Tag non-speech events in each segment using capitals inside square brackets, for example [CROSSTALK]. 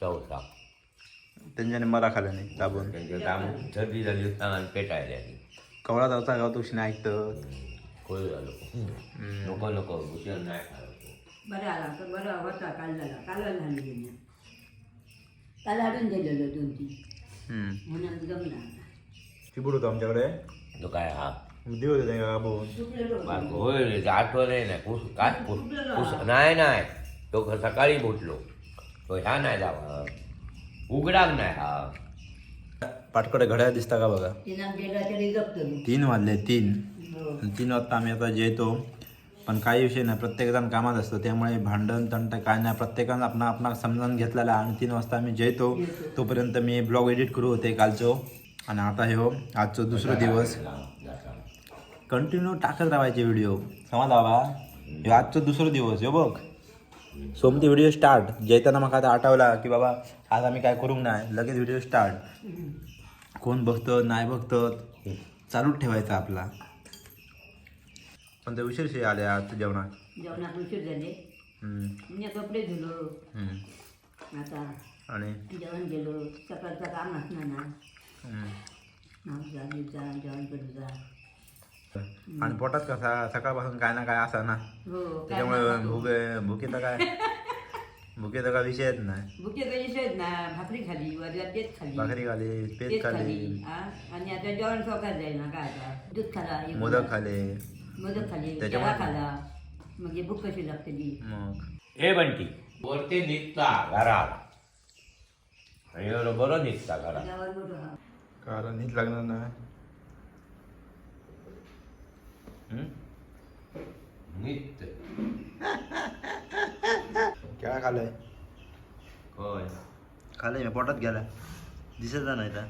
चौथा. त्यांच्याने मला खाल्लं नाही दाबून. त्यांच्या दाम सर्दी झाली होता आणि पेटायला. कवळा जाऊचा गाव तुशी नाही ऐकतं. खोल झालो. नको नको उशीर नाही खायला. बरं आला तर बरं होता काल झाला. काल झाली गेली. काल हाडून दिलेलं दोन तीन. हम्म. म्हणून जमला चिबूड होतो आमच्याकडे. तो काय हा? बुद्धी होते त्या गाबून सुकलेलं बारको होय रे, आठवण आहे ना कुस काय कुस कुस- नाही नाही. तो सकाळी फुटलो तो ह्या नाही जावा. उघडाक नाही हा. पाटकडे घड्याळ दिसता का बघा? तिनं वाजले तीन. हो. आणि तीन वाजता आम्ही आता जेतो. पण काही विषय नाही प्रत्येकजण कामात असतो. त्यामुळे भांडण तंट काय नाही. प्रत्येकानं आपणा आपणा समजावून घेतलेला आहे. आणि तीन वाजता आम्ही जेतो. तोपर्यंत मी ब्लॉग एडिट करू होते कालचो. आणि आता हे हो आजचो दुसरो दिवस. कंटिन्यू टाकत राहायचे व्हिडिओ. समज बाबा? ह्यो आजचो दुसरो दिवस हो बघ. सोमती व्हिडिओ स्टार्ट जेताना मग आता आठवला की बाबा आज आम्ही काय करूंक नाही. लगेच व्हिडिओ स्टार्ट कोण बघतं नाही बघतं चालूच ठेवायचा आपला. पण ते उशीरशी आले आज जेवणात? जेवणात उशीर झाले. कपडे धुलो. आता आणि? जेवण गेलो सकाळचं काम असणार ना. जेवण करूचा आणि पोटात कसा सकाळपासून काय ना काय असा ना. हो त्याच्यामुळे तो. भुके भुकेचा काय. भुकेचा काय विषयच नाही. कशी आहेत ना भाकरी खाली वरला तेच खाली. भाकरी खाली पेज तेच खाली? आणि आता जेवण सवकात जाईल ना काय आता. दूध खाला मोदक खाले. मोदक खाली त्याच्यामुळे- खाला. म्हणजे भूक कशी लागते मग. हे बंटी वरती निघता एवढं बरं निघता हा. कारण नीट लागणार नाही. हम्म? निघत केळा खाल्लाय होय. मी पोटात गेला. दिसत नाही तर.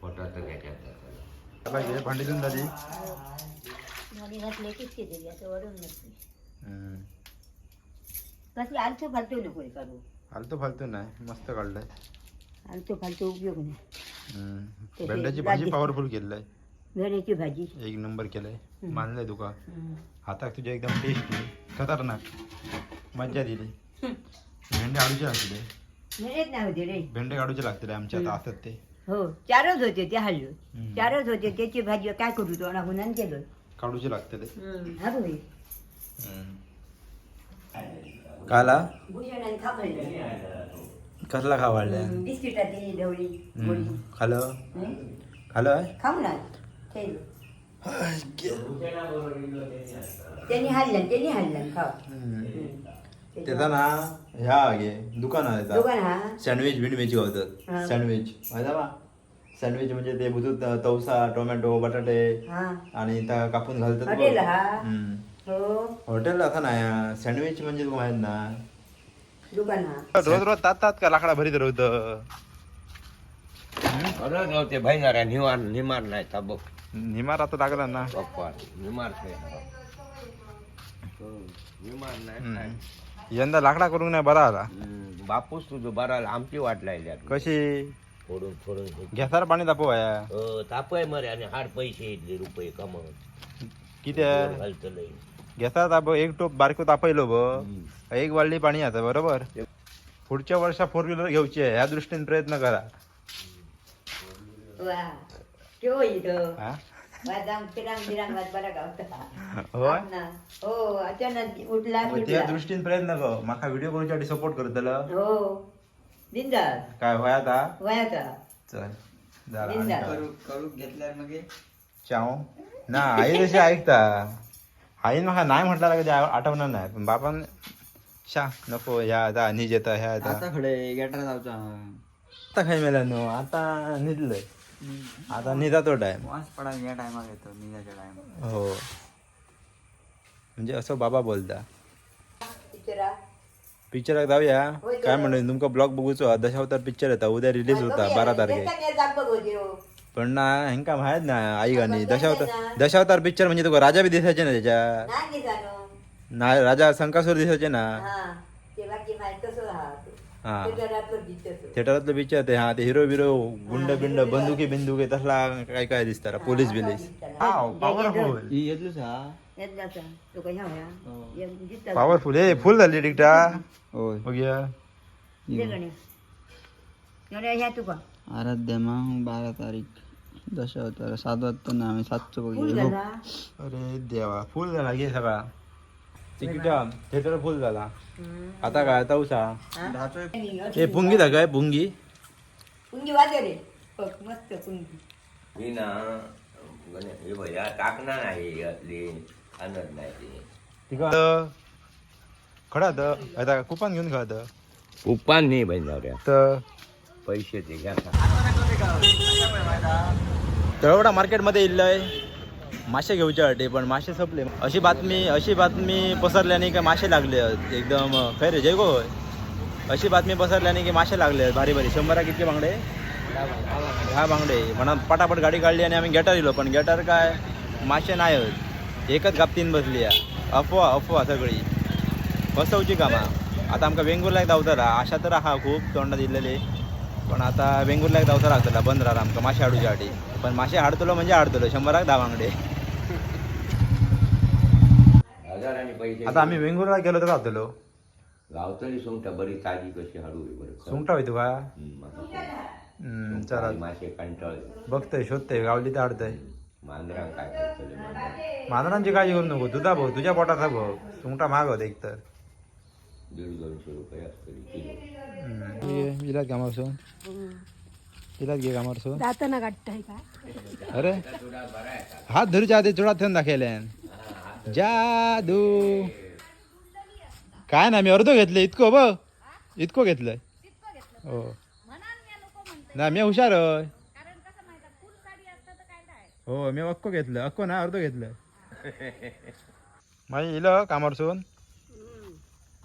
पोटात घ्यायच्या भांडी देऊन झाली मध्ये घातले किती तरी असं वरून नसते हम्म. कसली आलतो फालतो नको हे करू. फालतू फालतू नाही मस्त काढलंय. आलतो फालतो उपयोग नाही. भेंड्याची भाजी पॉवरफुल केलेलं आहे. भेंड्याची भाजी. एक नंबर केलंय. मानलंय तुका. हाताक तुझ्या एकदम टेस्टी खतरनाक. मज्जा दिली. भेंडे आडूचे लागते मिळत नाही होते रे. भेंडे काढूचे लागते आमच्या आता असतात ते. हो चारच होते ते हल्लो. चारच होते त्याची भाजी काय करू तो? हुनान केलं. काढूचे लागते हा भाई काला? कसला खा वाढलाय बिस्किटाची ढवळी खालं? खालं? खाऊ ना. त्यांनी खाव त्याचा ना ह्या गे दुकान आहे सँडविच बिंडविच. गावतात सँडविच माहिती बा? सँडविच म्हणजे ते बुजूत तवसा टोमॅटो बटाटे हा. आणि त्या कापून घालतात. हॉटेल हा? हम्म. हो. हॉटेल असं नाही सँडविच म्हणजे तू माहीत ना? दुकान हा. रोज रोज तात तात का लाकडा भरीत रोज? खरंच नव्हते बहिणाऱ्या निवार निमार नाही बघ निमार आता लागला ना. यंदा लाकडा करून नाही बरा आला. बापूस तुझं बरा आमची वाट लागली. कशी? फोडून फोडून हे. घेसार पाणी तापवाया अ, तापय मरे आणि हाड पैसे येतले रुपये कमवून किती? घालतलंय घेसार ताप एक टोप बारको तापयलो ब. एक वाढली पाणी आता बरोबर? पुढच्या वर्षा फोर व्हीलर घ्यायची आहे ह्या दृष्टीने प्रयत्न करा. वा केव्हा इथं हा? वाजाम फिरांग बिरांग वाज बरा गावता होय ना हो अचानक उठला मग त्या उठला दृष्टीने प्रयत्न कर माका व्हिडिओ करूसाठी सपोर्ट करतलं हो बिंदास काय होय आता वयाचा चल झाला बिंदास आणि करू घेतल्यावर मग चाव ना आई तशी ऐकता आईन म्हाका नाही म्हटलं कधी आठवणार नाही पण बापान शा नको ह्या आता निज येता ह्या आता आता खडे गेटरा जावचा आता खाय मेला नो आता निजलंय आता निजा तो टाइम वास पडा या टायमाक येतो निघाच्या टायमाक हो. म्हणजे असं बाबा बोलता. पिक्चरा पिक्चराक जाऊया. काय म्हणतो तुमका ब्लॉग बघूचो. दशावतार पिक्चर येता उद्या रिलीज होता बारा तारखेक पण ना हेंका माहीत ना आई गाणी. दशावतार दशावतार पिक्चर म्हणजे तुका राजा बी दिसायचे ना त्याच्या? ना राजा संकासूर दिसायचे ना? हा. थिएटरातलं पिक्चर ते हा ते हिरो बिरो गुंड बिंड बंदुकी बिंदुकी तसला काय काय दिसता पोलीस बिलीस. पॉवरफुल हा पॉवरफुल ए फुल झाली टिकटा होय. बघूया आराध्य मग बारा तारीख. दशावतार सात वाजता ना आम्ही सातचं फुल बघितलं झाला. अरे देवा फुल झाला घे सगळा. तिकीट थिएटर फुल झाला. आता काय तवसा हे? पुंगी दा काय पुंगी पुंगी वाजे रे. बघ, मस्त पुंगी मी ना हे भैया टाकणार नाही आणत नाही ते. तिका खडात आता कुपन घेऊन खात उपान नाही बहिणाऱ्या तर पैसे ते घ्या तळवडा मार्केटमध्ये इल्लय. मासे घेऊच्यासाठी पण मासे संपले. अशी बातमी अशी बातमी पसरल्याने की मासे लागले एकदम खैर रे, जय गो अशी बातमी पसरल्याने की मासे लागले भारी भारी. शंभरा किती बांगडे? दहा बांगडे. म्हणा पटापट गाडी काढली आणि आम्ही गेटार इलो पण गेटार काय? मासे नाही आहेत. एकच गापतीन बसली आहे. अफवा अफवा सगळी. बसवची कामा. आता आमका वेंगुर्ला एक धावतला आशा तर हा खूप तोंडात दिलेले. पण आता वेंगुर्ला एक धावता लागतला बंद राहला आमका. मासे हाडूच्यासाठी. पण मासे हाडतलो म्हणजे हाडतलो. शंभराक दहा बांगडे. हजारांनी पैसे आता आम्ही वेंगुर्ला गेलो तर गावतलो. गावतली सुंगटा बरी ताजी कशी हळू आहे बरं सुंगटा होय तुका हम्म, हम्म, सुंगटा चला. मासे कंटाळ बघतोय शोधतोय गावली तर हाडतंय मांजरा काय करतले मांजरा? मांजरांची काळजी करू नको तुझा भाऊ तुझ्या पोटाचा भाऊ. सुंगटा महाग होत एक तर. दीड दोनशे रुपये असतली किलो. इलाच कामारसो इलाच घे कामारसो जाताना काढताय का? अरे. हात धरूच्या आधी चुडात ठेवून दाखवल्यान जादू. काय ना मी अर्ध घेतलं इतकं ब इतकं घेतलंय. हो. ना मी हुशार होय. हो मी अक्को घेतलं. अक्को ना अर्ध घेतलं. माझी इलं कामारसून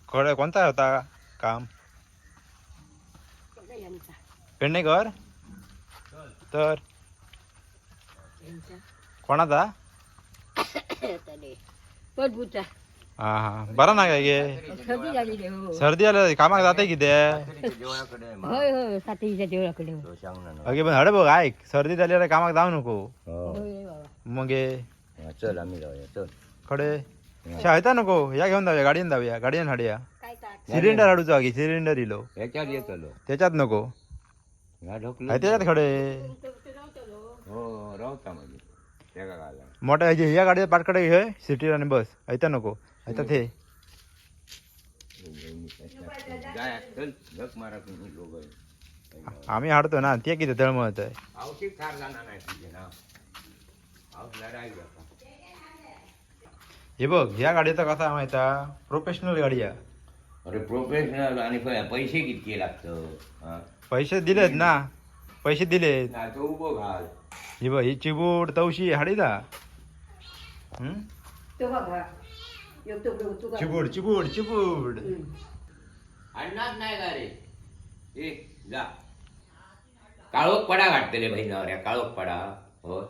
कडे कोणता होता काम? पेडणेकर तर? कोणाचा? [COUGHS] पोटबुचा हा हा बरा ना काय गे सर्दी झाली रे हो सर्दी आलं कामाक जाते किती होय होय सातवीच्या देवळाकडे हो. अगे पण हडे बघ ऐक सर्दी झाली रे कामाक जाऊ नको. होय बाबा मग चल आम्ही जाऊया चल खडे शाळेता नको या घेऊन जाऊया गाडीन जाऊया गाडीन हाडूया काय ताट सिलेंडर हाडूचा आगी सिलेंडर इलो ह्याच्यात येतलो त्याच्यात नको ह्या ढोकलं आहे त्याच्यात खडे हो राहता म्हणजे मोठ्या ह्याची या गाडीत पाटकडे घे सिटी आणि बस. ऐता नको. ऐता ते. आम्ही हाडतो ना ते किती तळमळत आहे. हे बघ ह्या गाडीचा कसा माहिता प्रोफेशनल गाडी आहे. अरे प्रोफेशनल आणि पैसे कितके लागतं? पैसे दिलेत ना. पैसे दिलेत. तो उभं घाल. ही बघ ही चिबूड तवशी हाडीदा हम्म? तो बघा एक तो बघ, तू का- चिबूड चिबूड चिबूड हम्म. आणणार नाही का रे ए जा काळोख पडा वाटतले बहिणावर काळोख पडा हो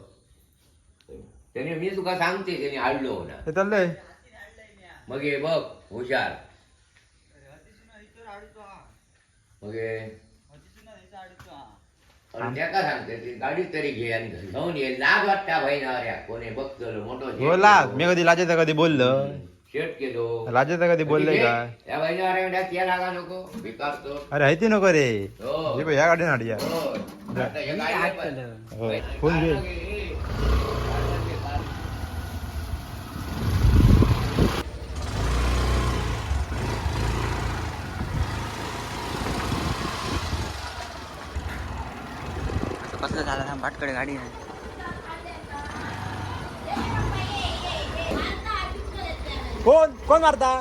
त्याने मी तुका सांगते त्याने हाडलो ना चाललंय मग हे बघ हुशार मग हे अरे त्याका सांगते ती गाडी तरी घे आणि घरी घेऊन ये. लाज वाटता बहिणावर कोणी बघतो मोठो हो लाज. मी कधी लाजेचा कधी बोललं? शेट केलो. लाजेचा कधी बोललंय काय? त्या बहिणावर त्या लागा नको. अरे रे. हो. हे बघ ह्या गाडीने हाडूया हो. आता हे गाडी. फुल घे भाटकडे गाडी आहे. कोण? कोण मारता?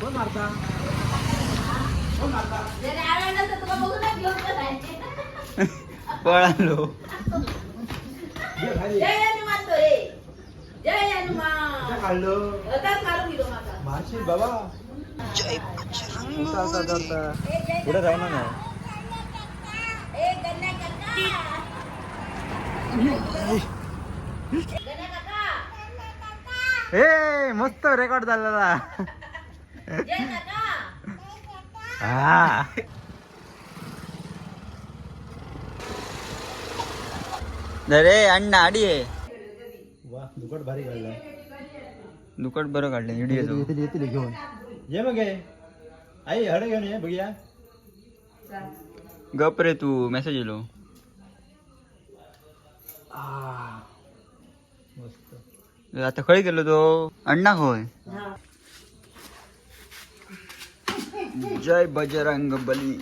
कोण मारता? पळालो. जय हनुमान. तो रे जय चालता चालता पुढे राहणार नाही ए गन्ना काका गन्ना काका ए मस्त रेकॉर्ड झालेला. जय काका हा अरे अण्णा आडी आहे वा दुकट भारी काढला. दुकट बरं काढले येतील घेऊन. ये मग आई हडे घेऊन ये बघूया. गप रे तू मेसेज येलो. मस्त. आता खय गेलो तो. अण्णा होय. जय बजरंग बली.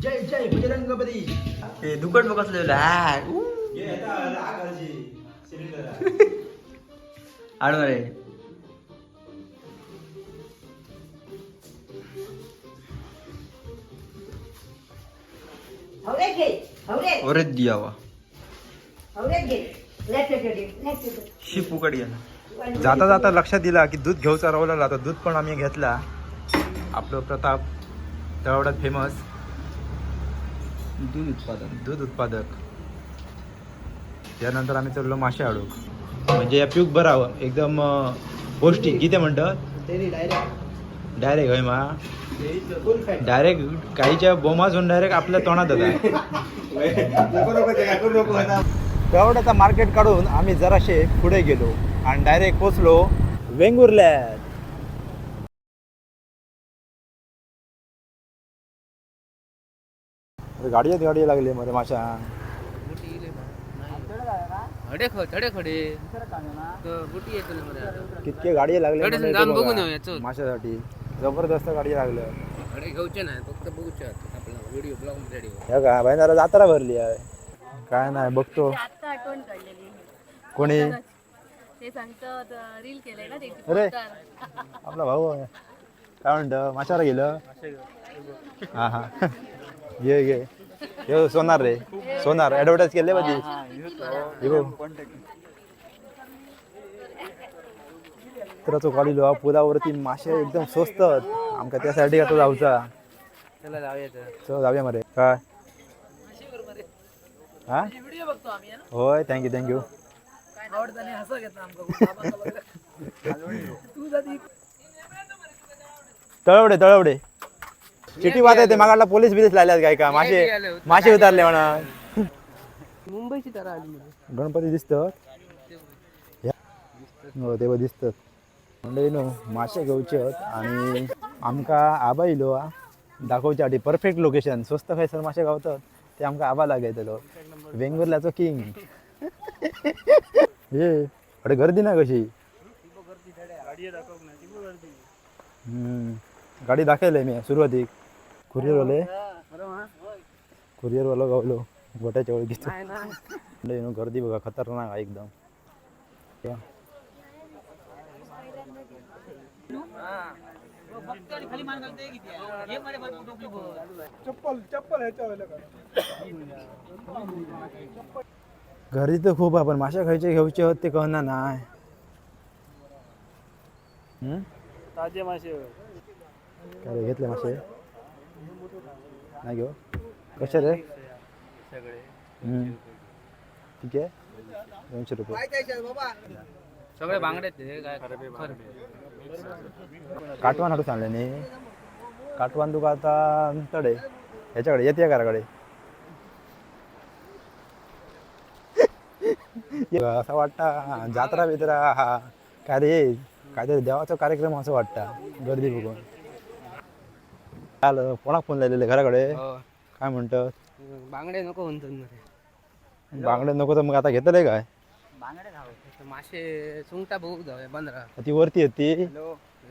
जय जय बजरंग बली. हे दुकट हा आणू [LAUGHS] रे. वरच दियावा शी फुकट गेला. जाता जाता लक्षात दिला की दूध घेऊ चालवलं आता दूध पण आम्ही घेतला. आपलं प्रताप तळवड्यात फेमस दूध उत्पादन दूध उत्पादक. त्यानंतर आम्ही चाललो मासे आडूक म्हणजे या प्यूक बरावं एकदम पौष्टिक किती म्हणतात डायरेक्ट होय मा. डायरेक्ट गाईच्या बोमासून डायरेक्ट आपल्या तोंडात तेवढ्याचा मार्केट काढून आम्ही जराशे पुढे गेलो आणि डायरेक्ट पोचलो वेंगुर्ल्यात. गाडी गाडी लागली मध्ये माशा. कितके गाडी लागले. माशासाठी. जबरदस्त गाडी लागलं. खडे घेऊचे नाही फक्त बघूचे आपला व्हिडिओ ब्लॉग रेडी हे का भाई जरा जात्रा भरली आहे. काय नाही बघतो. आता आठवण काढलेली कोणी? ते सांगतं रील केलंय ना त्याची अरे. आपला भाऊ आहे. काय म्हणतं? माशाला गेलं? हा हा. घे घे हे सोनार रे. सोनार ऍडव्हर्टाईज केले पाहिजे हे बघ. मित्राचो कॉलेज पुलावरती मासे एकदम स्वस्त आमका त्यासाठी आता जाऊचा. चला जाऊया चल जाऊया मरे. काय? हा? होय थँक्यू थँक्यू तळवडे तळवडे. चिठी वाद येते मागाडला पोलीस बिलीस लागल्यात काय का? मासे मासे उतारले म्हणा. मुंबईची तर आली मध्ये गणपती दिसतात. हो ते दिसतात. म्हणजे नो मासे घेवचे आणि आमका आबा इलो हा दाखवच्या आधी परफेक्ट लोकेशन स्वस्त खंयसर मासे गावतात ते आमका आबा लागायतलो. वेंगुर्ल्याचो किंग हे [LAUGHS] अरे गर्दी ना कशी. गाडी दाखवलंय मी सुरुवातीक. कुरिअरवाले कुरिअरवाला गावलो. गोट्याच्या म्हणजे नो. गर्दी बघा खतरनाक एकदम. या. घरी तर खूप आपण मासे खायचे घेऊचे होत ते कहना नाही? ताजे मासे काय घेतले मासे. नाही घेऊ. कसे रे. ठीक आहे. दोनशे रुपये. सगळे बांगडे काय काटवान हाडू सांगले नी. काटवान तुका आता तडे ह्याच्याकडे येते घराकडे. [LAUGHS] असं वाटता जात्रा बित्रा हा काय रे काहीतरी देवाचा कार्यक्रम असं वाटता गर्दी बघून. आलं कोणाक फोन लावलेले घराकडे? काय म्हणतात बांगडे नको म्हणतो बांगडे नको तर मग आता घेतलंय काय? मासे सुंगटा बघू जाऊया पंधरा ती वरती येते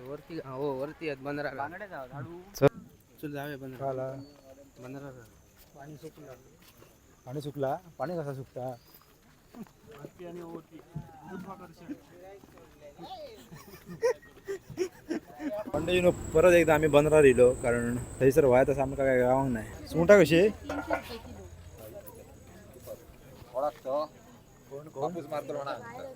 वरती हो वरती आहेत पंधरा चल. चल जाऊया पंधरा काला पंधरा पाणी सुकला पाणी कसा सुकता नो परत एकदा आम्ही बनरा दिलो कारण थंयसर व्हाय तसं आमकां काय गावांक नाही सुंगटा कशी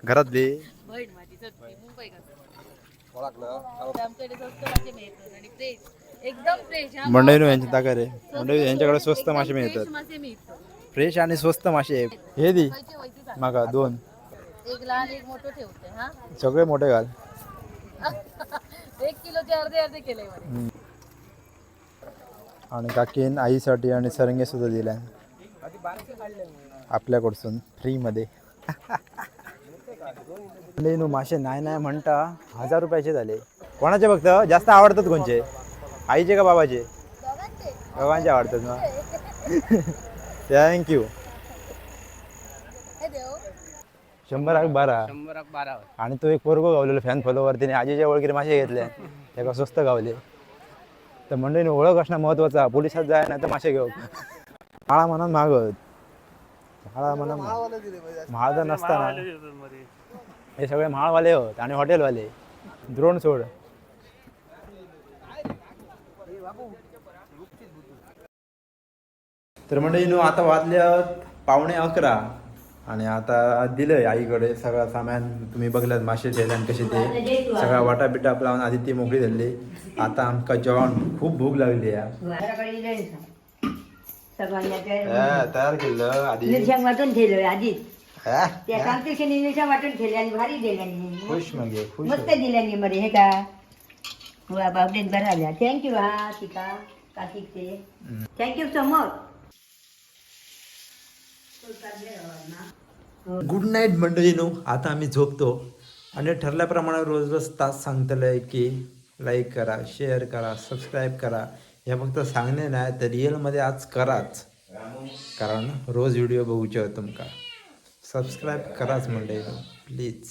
घरातली? भट माझी चटणी मुंबई कसं आमच्याकडे स्वस्त मासे मिळतात आणि फ्रेश एकदम फ्रेश. हा. मंडईनो यांची ताका रे मंडई यांच्याकडे स्वस्त मासे फ्रेश मिळतात. मासे मिळतात. फ्रेश आणि स्वस्त मासे हे दी. पैसे वैसे सांग. माका दोन. एक लहान एक मोठं ठेवते हा. सगळे मोठे घाल. [LAUGHS] एक किलोचे अर्धे अर्धे केले म्हणे. आणि काकीन आईसाठी आणि सरंगे सुद्धा दिल्या आपल्याकडसून फ्रीमध्ये. नु मासे नाही नाही म्हणता हजार रुपयाचे झाले. कोणाचे फक्त? जास्त आवडतात कोणचे? आईचे का बाबाचे? दोघांचे आवडतात ना. थँक्यू शंभर आठ बारा. शंभर बारा आणि तो एक पोरगो गावलेलो फॅन फॉलोवर त्याने आजीच्या ओळखीने मासे घेतले. त्याला स्वस्त गावले. तर मंडळीने ओळख असणं महत्त्वाचा. पोलिसात जाय नाही तर मासे घेऊ. माळा म्हणून मागत महाळ तर नसताना. हे सगळे माळवाले होत आणि हॉटेलवाले. द्रोण सोड. तर नो आता वाजल्या पावणे अकरा. आणि आता दिलंय आईकडे सगळं सामान. तुम्ही बघल्यात मासे आणि कसे ते. सगळा वाटा बिटा लावून आधी ती मोकळी झाली आता आमका जेवण खूप भूक लागली या तयार केलं आधी. निरशांग वाटून ठेवलं आधीच हा? त्या निरशा वाटून ठेवले आणि भारी दिल्यानी खुश खुश मस्त. दिल्यानी मध्ये हे का? वा बाबडेत बरं आल्या थँक्यू हा तिका thank you so much good night मंडळी नो आता आम्ही झोपतो. आणि ठरल्याप्रमाणे रोज रोज तास सांगतलंय की लाईक करा शेअर करा सबस्क्राईब करा. हे फक्त सांगणे नाही तर रिअलमध्ये आज कराच. कारण रोज व्हिडिओ बघूचे तुमका सबस्क्राईब कराच म्हणले प्लीज